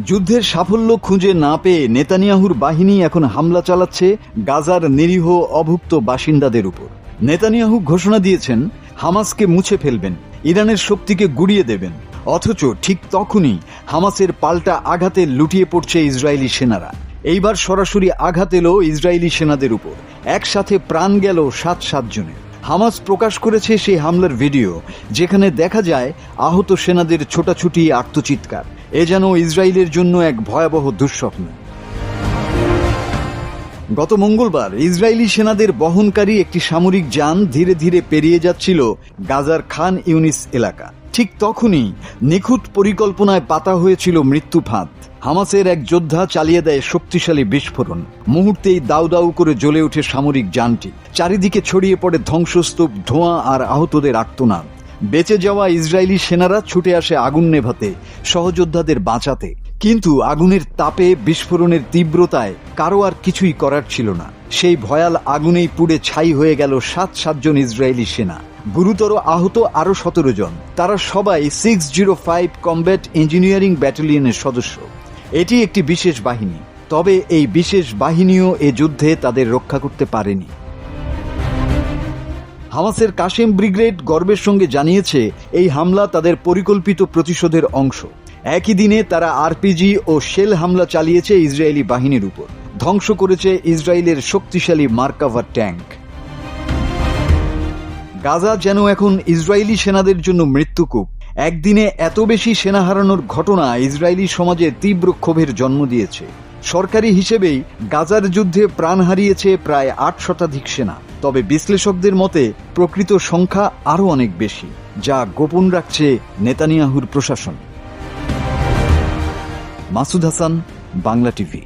যুদ্ধের সাফল্য খুঁজে না পেয়ে নেতানিয়াহুর বাহিনী এখন হামলা চালাচ্ছে গাজার নিরীহ অভুক্ত বাসিন্দাদের উপর। নেতানিয়াহু ঘোষণা দিয়েছেন, হামাসকে মুছে ফেলবেন, ইরানের শক্তিকে গুড়িয়ে দেবেন। অথচ ঠিক তখনই হামাসের পাল্টা আঘাতে লুটিয়ে পড়ছে ইসরায়েলি সেনারা। এইবার সরাসরি আঘাত এলো ইসরায়েলি সেনাদের উপর। একসাথে প্রাণ গেল সাত সাতজনের। হামাস প্রকাশ করেছে সেই হামলার ভিডিও, যেখানে দেখা যায় আহত সেনাদের ছোটাছুটি, আত্মচিৎকার। এ যেন ইসরায়েলের জন্য এক ভয়াবহ দুঃস্বপ্ন। গত মঙ্গলবার ইসরায়েলি সেনাদের বহনকারী একটি সামরিক যান ধীরে ধীরে পেরিয়ে যাচ্ছিল গাজার খান ইউনিস এলাকা। ঠিক তখনই নিখুঁত পরিকল্পনায় পাতা হয়েছিল মৃত্যু ফাঁদ। হামাসের এক যোদ্ধা চালিয়ে দেয় শক্তিশালী বিস্ফোরণ। মুহূর্তেই দাউ দাউ করে জ্বলে ওঠে সামরিক যানটি। চারিদিকে ছড়িয়ে পড়ে ধ্বংসস্তূপ, ধোঁয়া আর আহতদের আর্তনাদ। বেঁচে যাওয়া ইসরায়েলি সেনারা ছুটে আসে আগুন নেভাতে, সহযোদ্ধাদের বাঁচাতে। কিন্তু আগুনের তাপে, বিস্ফোরণের তীব্রতায় কারও আর কিছুই করার ছিল না। সেই ভয়াল আগুনেই পুড়ে ছাই হয়ে গেল সাত সাতজন ইসরায়েলি সেনা। গুরুতর আহত আরও সতেরো জন। তারা সবাই six zero five combat engineering ব্যাটালিয়নের সদস্য। এটি একটি বিশেষ বাহিনী। তবে এই বিশেষ বাহিনীও এ যুদ্ধে তাদের রক্ষা করতে পারেনি। হামাসের কাশেম ব্রিগেড গর্বের সঙ্গে জানিয়েছে, এই হামলা তাদের পরিকল্পিত প্রতিশোধের অংশ। একই দিনে তারা আরপিজি ও শেল হামলা চালিয়েছে ইসরায়েলি বাহিনীর উপর। ধ্বংস করেছে ইসরায়েলের শক্তিশালী মার্কাভার ট্যাঙ্ক। গাজা যেন এখন ইসরায়েলি সেনাদের জন্য মৃত্যুকূপ। একদিনে এত বেশি সেনা হারানোর ঘটনা ইসরায়েলি সমাজে তীব্র ক্ষোভের জন্ম দিয়েছে। সরকারি হিসেবেই গাজার যুদ্ধে প্রাণ হারিয়েছে প্রায় আট শতাধিক সেনা। তবে বিশ্লেষকদের মতে, প্রকৃত সংখ্যা আরও অনেক বেশি, যা গোপন রাখছে নেতানিয়াহুর প্রশাসন। মাসুদ হাসান, বাংলা টিভি।